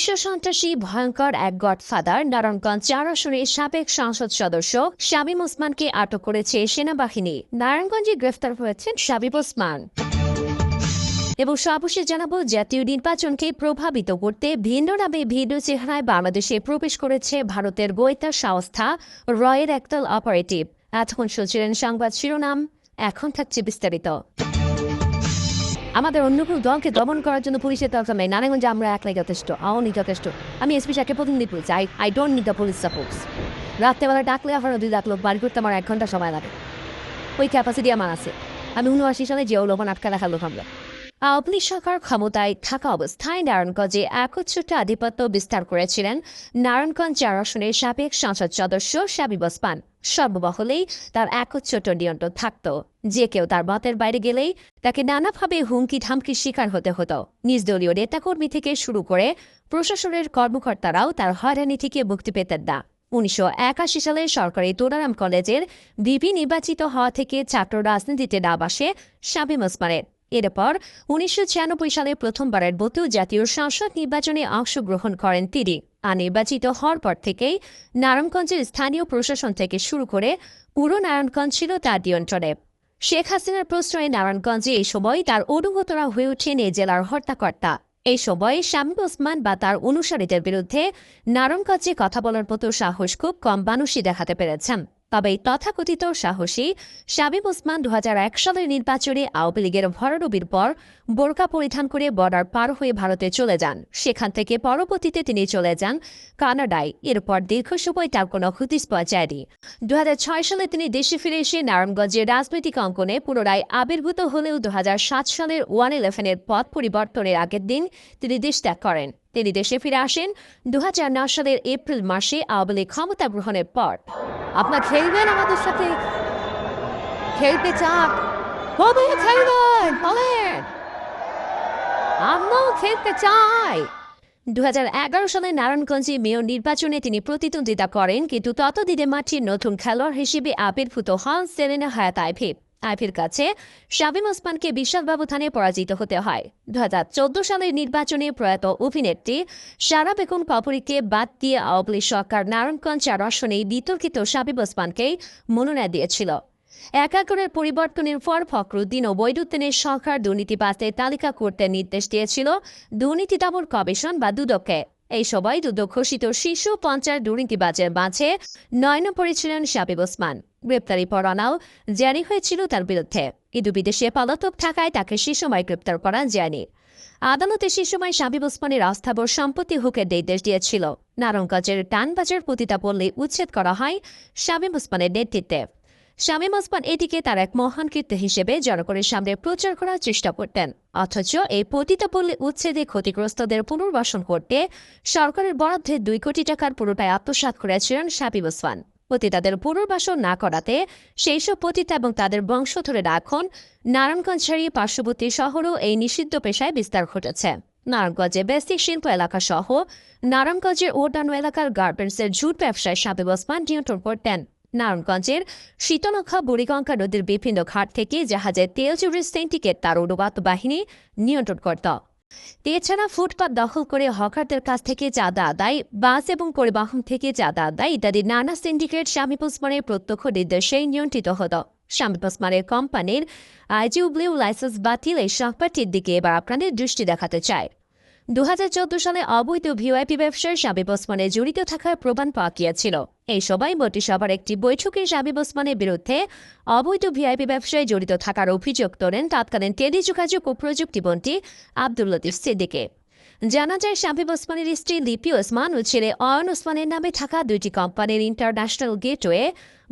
বিশ্ব সন্ত্রাসী ভয়ঙ্কর এক গডফাদার নারায়ণগঞ্জ চার আসনের সাবেক সংসদ সদস্য শামীম ওসমানকে আটক করেছে সেনাবাহিনী। নারায়ণগঞ্জে গ্রেফতার হয়েছেন শাবিব ওসমান। এবং সর্বশেষ জানাব, জাতীয় নির্বাচনকে প্রভাবিত করতে ভিন্ন নামে ভিন্ন চেহারায় বাংলাদেশে প্রবেশ করেছে ভারতের গোয়েন্দা সংস্থা রয়ের একদল অপারেটিভ। এতক্ষণ শুনছিলেন সংবাদ শিরোনাম, এখন থাকছে বিস্তারিত। আমাদের অন্য কোনো দলকে দমন করার জন্য পুলিশের দরকার নেই নারায়ণগঞ্জে আমরা একলাই যথেষ্ট, আওয়ামী যথেষ্ট। আমি এসপি সাহেবকে প্রতিনিধি police I I don't need the police supports রাত্রেবেলা ডাকলে আবার দুই ডাকলো বাড়ি করতে আমার এক ঘণ্টা সময় লাগে। ওই ক্যাপাসিটি আমার আছে। আমি উনআশি সালে যে লোভন আটকা রাখার লোক আমরা। আওয়ামী সরকার ক্ষমতায় থাকা অবস্থায় নারায়ণগঞ্জে একচ্ছুটে আধিপত্য বিস্তার করেছিলেন নারায়ণগঞ্জ চার আসনের সাবেক সংসদ সদস্য সাবিব ওসমান সর্ববহলেই তার একচ্ছুট নিয়ন্ত্রণ থাকত। যে কেউ তার মতের বাইরে গেলেই তাকে নানাভাবে হুমকি ধামকির শিকার হতে হতো। নিজ দলীয় নেতাকর্মী থেকে শুরু করে প্রশাসনের কর্মকর্তারাও তার হয়রানি থেকে মুক্তি পেতেন না। উনিশশো একাশি সালে সরকারি তোরারাম কলেজের বিপি নির্বাচিত হওয়া থেকে ছাত্র রাজনীতিতে নাম আসে শামীম ওসমানের এরপর উনিশশো ছিয়ানব্বই সালে প্রথমবারের মতো জাতীয় সংসদ নির্বাচনে অংশগ্রহণ করেন তিনি। আর নির্বাচিত হওয়ার পর থেকেই নারায়ণগঞ্জের স্থানীয় প্রশাসন থেকে শুরু করে পুরো নারায়ণগঞ্জ ছিল তার নিয়ন্ত্রণে। শেখ হাসিনার প্রশ্রয়ে নারায়ণগঞ্জে এই সময় তার অনুগতরা হয়ে ওঠেন এই জেলার হর্তাকর্তা এই সময় শামীম ওসমান বা তার অনুসারীদের বিরুদ্ধে নারায়ণগঞ্জে কথা বলার মতো সাহস খুব কম মানুষই দেখাতে পেরেছেন। তবে তথাকথিত সাহসী শামীম ওসমান দু হাজার এক সালের নির্বাচনে আওয়ামী লীগের ভরাডুবির পর বোরকা পরিধান করে বর্ডার পার হয়ে ভারতে চলে যান। সেখান থেকে পরবর্তীতে তিনি চলে যান কানাডায়। এরপর দীর্ঘ সময় তার কোনো হদিস পাওয়া যায়নি দু সালে তিনি দেশে ফিরে এসে নারায়ণগঞ্জের রাজনৈতিক অঙ্কনে পুনরায় আবির্ভূত হলেও দু হাজার সাত সালের ওয়ান ইলেভেনের পথ পরিবর্তনের আগের দিন তিনি দেশ ত্যাগ করেন। তিনি দেশে ফিরে আসেন। দুহাজার নয় সালের এপ্রিল মাসে আওয়ামী লীগ ক্ষমতা গ্রহণের পর। আপনার খেলবেন আমাদের সাথে? খেলতে চান কবে খেলবেন বলেন? আমরাও খেলতে চাই। দু হাজার এগারো সালে নারায়ণগঞ্জে মেয়র নির্বাচনে তিনি প্রতিদ্বন্দ্বিতা করেন, কিন্তু ততদিনে মাঠের নতুন খেলোয়াড় হিসেবে আবির্ভূত হন সেরেনা হায়াত আইভি। আইভির কাছে শাবিম ওসমানকে বিশাল ব্যবধানে পরাজিত হতে হয়। দু হাজার চোদ্দ সালের নির্বাচনে প্রয়াত অভিনেত্রী সারা বেগম কপুরীকে বাদ দিয়ে আওয়ামী সরকার নারায়ণগঞ্জ চার আসনে বিতর্কিত শাবিব ওসমানকেই মনোনয়ন দিয়েছিল। একাগরের পরিবর্তনের পর ফখরুদ্দিন ও বৈরুদ্দিনের সরকার দুর্নীতিবাজদের তালিকা করতে নির্দেশ দিয়েছিল দুর্নীতি দমন কমিশন বা দুদককে। এই সবাই দুদক ঘোষিত শীর্ষ পঞ্চায়েত দুর্নীতিবাজের মাঝে নয় নম্বরে ছিলেন শাবিব ওসমান। গ্রেপ্তারি পরোয়ানাও জারি হয়েছিল তার বিরুদ্ধে। কিন্তু বিদেশে পলাতক থাকায় তাকে সে সময় গ্রেপ্তার করা যায়নি। আদালতে সে সময় শাবিব ওসমানের আস্থাবর সম্পত্তি হুকের নির্দেশ দিয়েছিল। নারঙ্গঞ্জের টানবাজার পতিতাপল্লী উচ্ছেদ করা হয় শাবিব ওসমানের নেতৃত্বে। শামীম ওসমান এটিকে তার এক মহান কীর্তি হিসেবে জনগণের সামনে প্রচার করার চেষ্টা করতেন। অথচ এই পতিতাপল্লী উচ্ছেদে ক্ষতিগ্রস্তদের পুনর্বাসন করতে সরকারের বরাদ্দে দুই কোটি টাকার পুরোটাই আত্মসাৎ করেছিলেন শাবিব ওসমান। পতিতাদের পুনর্বাসন না করাতে সেই সব পতিতা এবং তাদের বংশধরের এখন নারায়ণগঞ্জ ছাড়িয়ে পার্শ্ববর্তী শহরও এই নিষিদ্ধ পেশায় বিস্তার ঘটেছে। নারায়ণগঞ্জে বেসিক শিল্প এলাকা সহ নারায়ণগঞ্জের ওডানো এলাকার গার্মেন্টসের ঝুট ব্যবসায় শাবিব ওসমান নিয়ন্ত্রণ করতেন। নারায়ণগঞ্জের শীতলক্ষা বুড়িগঙ্গা নদীর বিভিন্ন ঘাট থেকে জাহাজের তেল চুরির সিন্ডিকেট তার অনুবাদ বাহিনী নিয়ন্ত্রণ করত। এছাড়া ফুটপাত দখল করে হকারদের কাছ থেকে চাঁদা আদায়, বাস এবং পরিবহন থেকে চাঁদা আদায় ইত্যাদি নানা সিন্ডিকেট ওসমানের প্রত্যক্ষ নির্দেশে নিয়ন্ত্রিত হত। শামীম ওসমানের কোম্পানির আইজিউব্লিউ লাইসেন্স বাতিল এই সংবাদটির দিকে এবার আপনাদের দৃষ্টি দেখাতে চায়। দু হাজার চৌদ্দ সালে অবৈধ ভিওআইপি ব্যবসায় শাবিব ওসমানে জড়িত থাকার প্রমাণ পাওয়া গিয়েছিল। এই সবাই মন্ত্রিসভার একটি বৈঠকে শাবিব ওসমানের বিরুদ্ধে অবৈধ ভিআইপি ব্যবসায় জড়িত থাকার অভিযোগ তোলেন তৎকালীন টেলিযোগাযোগ ও প্রযুক্তিমন্ত্রী আব্দুল লতিফ সিদ্দিকে। জানা যায় শাবিব ওসমানের স্ত্রী লিপি ওসমান ও ছেলে অয়ন ওসমানের নামে থাকা দুইটি কোম্পানির ইন্টারন্যাশনাল গেটওয়ে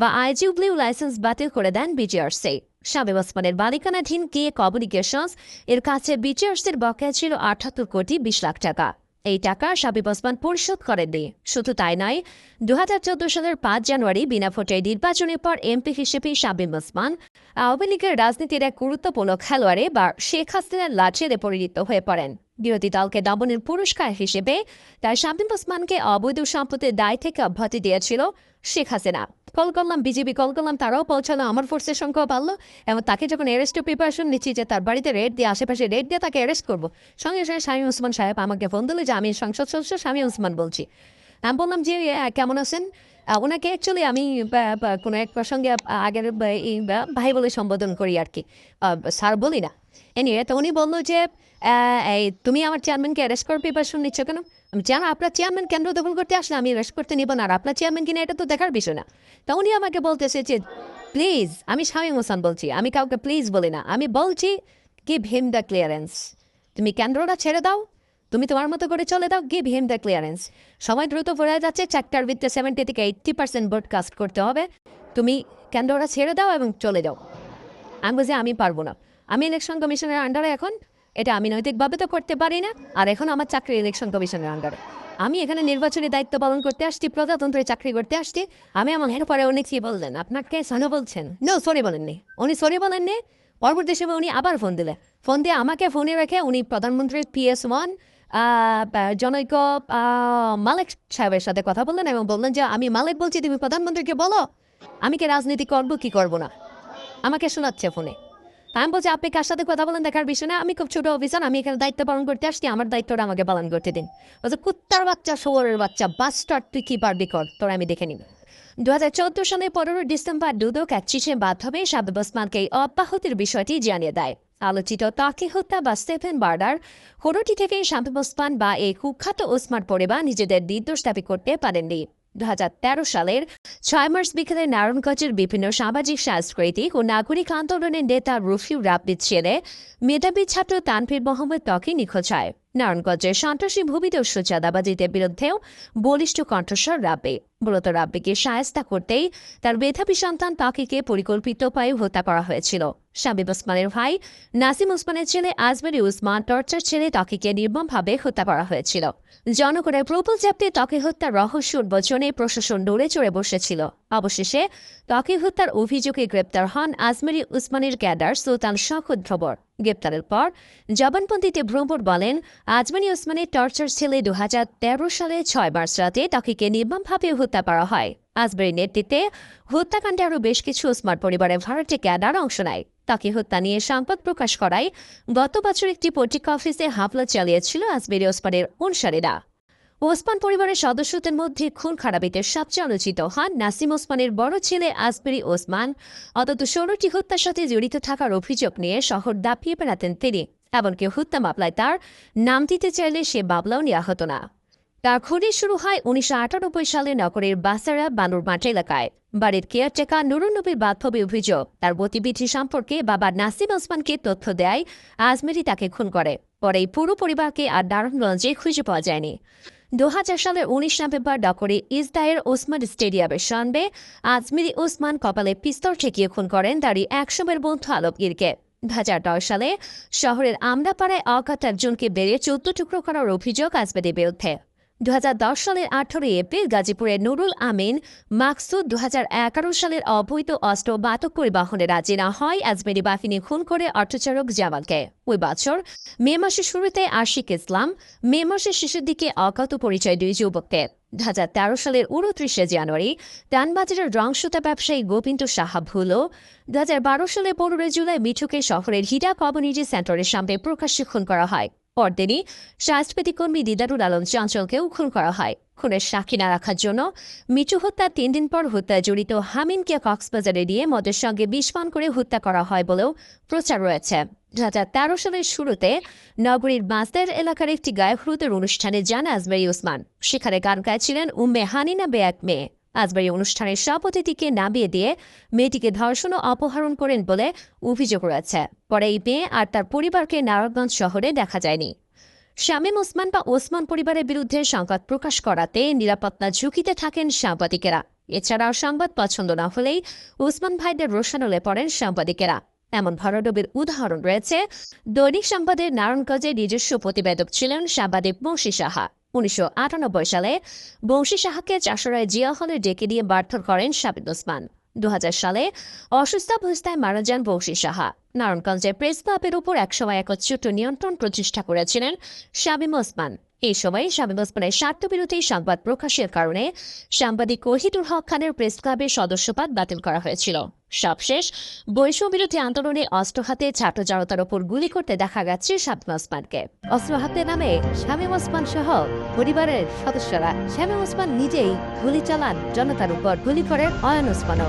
বা আইজিউব্লিউ লাইসেন্স বাতিল করে দেন বিজিআরসি। শাবিব ওসমানের বালিকানাধীন কে কমিউনিকেশনস, এর কাছে বিজিআরসির বকেয়া ছিল আটাত্তর কোটি বিশ লাখ টাকা। এই টাকা শাবিব ওসমান পরিশোধ করেননি। শুধু তাই নয় দু সালের পাঁচ জানুয়ারি বিনা ভোটে নির্বাচনের পর এমপি হিসেবে শাবিব ওসমান আওয়ামী লীগের রাজনীতির এক গুরুত্বপূর্ণ খেলোয়াড়ে বা শেখ হাসিনার লাচেরে পরিণত হয়ে পড়েন। বিরোধী দলকে দমনের পুরস্কার হিসেবে তাই শামীম ওসমানকে অবৈধ সম্পত্তির দায় থেকে অব্যাহতি দিয়েছিল শেখ হাসিনা। কল করলাম বিজেপি, কল করলাম তারাও পৌঁছালো, আমার ফোর্সের সংখ্যাও বাড়লো। এবং তাকে যখন অ্যারেস্টের প্রিপারেশন নিচ্ছি যে তার বাড়িতে রেড দিয়ে, আশেপাশে রেড দিয়ে তাকে অ্যারেস্ট করব। সঙ্গে সঙ্গে স্বামী ওসমান সাহেব আমাকে ফোন দিল যে, আমি সংসদ সদস্য স্বামী ওসমান বলছি। আমি বললাম যে কেমন আছেন? ওনাকে অ্যাকচুয়ালি আমি কোনো এক প্রসঙ্গে আগের ভাই বলে সম্বোধন করি আর কি। স্যার বলি না। এনিওয়ে তো উনি বলল যে এই তুমি আমার চেয়ারম্যানকে অ্যারেস্ট করার প্রিপারেশন নিচ্ছ কেন? আমি জানো, আপনার চেয়ারম্যান কেন্দ্র দখল করতে আসলে আমি অ্যারেস্ট করতে নিব না, আর আপনার চেয়ারম্যান কিনা এটা তো দেখার বিষয় না। তা উনি আমাকে বলতেছে যে প্লিজ আমি শামীম হোসেন বলছি, আমি কাউকে প্লিজ বলি না। আমি বলছি গিভ হিম দ্য ক্লিয়ারেন্স তুমি কেন্দ্রটা ছেড়ে দাও তুমি তোমার মতো করে চলে দাও গিভ হিম দ্য ক্লিয়ারেন্স সময় দ্রুত ফুরে যাচ্ছে চারটার ভিত্তে সেভেন্টি থেকে এইট্টি পার্সেন্ট ব্রডকাস্ট করতে হবে। তুমি কেন্দ্রটা ছেড়ে দাও এবং চলে যাও। আমি বুঝি আমি পারব না। আমি ইলেকশন কমিশনের আন্ডারে এখন। এটা আমি নৈতিকভাবে তো করতে পারি না। আর এখন আমার চাকরি ইলেকশন কমিশনের আন্ডারে আমি এখানে নির্বাচনী দায়িত্ব পালন করতে আসছি প্রজাতন্ত্রের চাকরি করতে আসছি। আমি আমার হের পরে উনি কি বললেন? আপনাকে সনো বলছেন? নো সরি বলেননি। উনি সরি বলেননি। পরবর্তী সময় উনি আবার ফোন দিলেন। ফোন দিয়ে আমাকে ফোনে রেখে উনি প্রধানমন্ত্রীর পিএস ওয়ান জনৈক মালিক সাহেবের সাথে কথা বললেন এবং বললেন যে, আমি মালিক বলছি, তুমি প্রধানমন্ত্রীকে বলো। আমি কি রাজনীতি করব, কি করব না? আমাকে শোনাচ্ছে ফোনে। আমি বলছি, আপনি কার সাথে কথা বলেন দেখার বিষয় না। আমি খুব ছোট অফিসার, আমি এখানে দায়িত্ব পালন করতে আসছি। আমার দায়িত্বটা আমাকে পালন করতে দিন। বলছে কুত্তার বাচ্চা, শোয়ারের বাচ্চা বাস্টার তুই কি পারবি কর? তোর আমি দেখে নিব। দু হাজার চোদ্দ সালে পনেরো ডিসেম্বর দুদক এক চিঠির মাধ্যমে ওসমানকে এই অব্যাহতির বিষয়টি জানিয়ে দেয়। আলোচিত তাকে হত্যা বা স্টেফেন বার্ডার কোনোটি থেকে শামীম ওসমান বা এই কুখ্যাত ওসমান পরিবার নিজেদের নির্দোষ দাবি করতে পারেননি। দু হাজার তেরো সালের ছয় মার্চ বিকেলে নারায়ণগঞ্জের বিভিন্ন সামাজিক, সাংস্কৃতিক ও নাগরিক আন্দোলনের নেতা রফিউ রাব্বিদ ছেলে, মেধাবী ছাত্র তানভীর মোহাম্মদ তকে নিখোঁজ হয়। নারায়ণগঞ্জের সন্ত্রাসী ভূমিদস্যু চাঁদাবাজিদের বিরুদ্ধেও বলিষ্ঠ কণ্ঠস্বর রাব্বি। মূলত রাব্বিকে সায়স্তা করতেই তার মেধাবী সন্তান তাকিকে পরিকল্পিত উপায়ে হত্যা করা হয়েছিল। শাবিব ওসমানের ভাই নাসিম ওসমানের ছেলে আজমেরি উসমান টর্চার ছেলে তাকিকে নির্মমভাবে হত্যা করা হয়েছিল। জনগণের প্রবল চাপতে ত্বকে হত্যার রহস্য উন্মোচনে প্রশাসন দৌড়ে চড়ে বসেছিল। অবশেষে ত্বকে হত্যার অভিযোগে গ্রেপ্তার হন আজমেরি উসমানের ক্যাডার সুলতান শখত ভ্রবর গ্রেপ্তারের পর জবানবন্দিতে ভ্রমর বলেন, আজমানি ওসমানের টর্চার ছেলে দুহাজার তেরো সালে ছয় মার্চ রাতে তাকিকে নির্মমভাবে হত্যা করা হয়। আজমেরির নেতৃত্বে হত্যাকাণ্ডে আরও বেশ কিছু ওসমান পরিবারের ভারতে ক্যাডার অংশ নেয়। তাকে হত্যা নিয়ে সংবাদ প্রকাশ করায় গত বছর একটি পত্রিকা অফিসে হামলা চালিয়েছিল আজমেরি ওসমানের অনুসারীরা। ওসমান পরিবারের সদস্যদের মধ্যে খুন খারাপিতে সবচেয়ে আলোচিত হন নাসিম ওসমানের বড় ছেলে আজমেরি ওসমান। অন্তত ষোলোটি হত্যার সাথে জড়িত থাকার অভিযোগ নিয়ে শহর দাপিয়ে বেড়াতেন তিনি। এমনকি হত্যা মামলায় তার নাম দিতে চাইলে সে মামলাও নেওয়া হতো না। তার খুনি শুরু হয় উনিশশো আটানব্বই সালে নগরের বাসারা বানুরমাঠ এলাকায়। বাড়ির কেয়ারটেকার নুরুন নবীর বান্ধবী অভিযোগ, তার গতিবিধি সম্পর্কে বাবা নাসিম ওসমানকে তথ্য দেয় আজমেরি তাকে খুন করে। পরে পুরো পরিবারকে আর নারায়ণগঞ্জে খুঁজে পাওয়া যায়নি। দু হাজার সালের উনিশ নভেম্বর ডকরে ইসদায়ের ওসমান স্টেডিয়ামের সামনে আজমিরি ওসমান কপালে পিস্তল ঠেকিয়ে খুন করেন তারই একসময়ের বন্ধু আলমগীরকে। দু হাজার দশ সালে শহরের আমরাপাড়ায় অজ্ঞাত একজনকে বেড়ে চোদ্দ টুকরো করার অভিযোগ আসবেদের বিরুদ্ধে। দু হাজার দশ সালের আঠারোই এপ্রিল গাজীপুরের নুরুল আমিন, মাকসুদ দু হাজার এগারো সালের অবৈধ অস্ত্র বাতক পরিবহনে রাজি না হয়। আজমেরি বাহিনী খুন করে অর্থচারক জামালকে। ওই বছর মে মাসের শুরুতে আশিক ইসলাম, মে মাসের শেষের দিকে অকাত পরিচয় দুই যুবককে। দু তেরো সালের উনত্রিশে জানুয়ারি টানবাজারের রংসুতা ব্যবসায়ী গোবিন্দ সাহা ভুলো দু হাজার বারো সালের পনেরোই জুলাই মিঠুকে শহরের হীরা কমিউনিটি সেন্টারের সামনে প্রকাশ্যে খুন করা হয়। পরদিনই সাংস্কৃতিক কর্মী দিদারুল আলম চঞ্চলকেও খুন করা হয়। খুনের সাক্ষী না রাখার জন্য মিঠু হত্যার তিন দিন পর হত্যায় জড়িত হামিনকে কক্সবাজারে নিয়ে মদের সঙ্গে বিস্ফোরণ করে হত্যা করা হয় বলেও প্রচার রয়েছে। দু হাজার তেরো সালের শুরুতে নগরীর মাসদের এলাকার একটি গায়ক হ্রদের অনুষ্ঠানে যান আজমেরি ওসমান। সেখানে গান গাইছিলেন উম্মে হানিনা বে এক মেয়ে আজবাড়ি অনুষ্ঠানের সব অতিথিকে নামিয়ে দিয়ে মেয়েটিকে ধর্ষণ ও অপহরণ করেন বলে অভিযোগ রয়েছে। পরে এই মেয়ে আর তার পরিবারকে নারায়ণগঞ্জ শহরে দেখা যায়নি। শামীম ওসমান বা ওসমান পরিবারের বিরুদ্ধে সংবাদ প্রকাশ করাতে নিরাপত্তা ঝুঁকিতে থাকেন সাংবাদিকেরা। এছাড়াও সংবাদ পছন্দ না হলেই ওসমান ভাইদের রোশানলে পড়েন সাংবাদিকেরা। এমন ভরাডবির উদাহরণ রয়েছে। দৈনিক সংবাদের নারায়ণগঞ্জের নিজস্ব প্রতিবেদক ছিলেন সাংবাদিক বংশী সাহা। উনিশশো আটানব্বই সালে বংশী সাহাকে চাষরায় জিয়া হলে ডেকে দিয়ে মারধর করেন সাবিদ ওসমান। দু হাজার সালে অসুস্থাবস্থায় মারা যান বংশী সাহা। নারায়ণগঞ্জের প্রেস ক্লাবের উপর একসময় একচ্ছুট নিয়ন্ত্রণ প্রতিষ্ঠা করেছিলেন শামীম ওসমান। এই সময় শামীম ওসমানের স্বার্থবিরোধী সংবাদ প্রকাশের কারণে সাংবাদিক ওহিদুল হক খানের প্রেস ক্লাবের সদস্যপদ বাতিল করা হয়েছিল। সবশেষ, বৈষম্যবিরোধী আন্দোলনে অস্ত্র হাতে ছাত্র জনতার ওপর গুলি করতে দেখা গেছে শামীম ওসমানকে। অস্ত্র হাতে নামে শামীম ওসমান সহ পরিবারের সদস্যরা। শামীম ওসমান নিজেই গুলি চালান, জনতার উপর গুলি করেন অয়ন ওসমানও।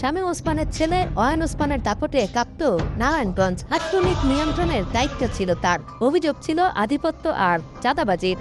শামীম ওসমানের ছেলে অয়ন ওসমানের দাপটে কাঁপত নারায়ণগঞ্জ। ছাত্রলীগ নিয়ন্ত্রণের দায়িত্ব ছিল তার। অভিযোগ ছিল আধিপত্য আর চাঁদাবাজির।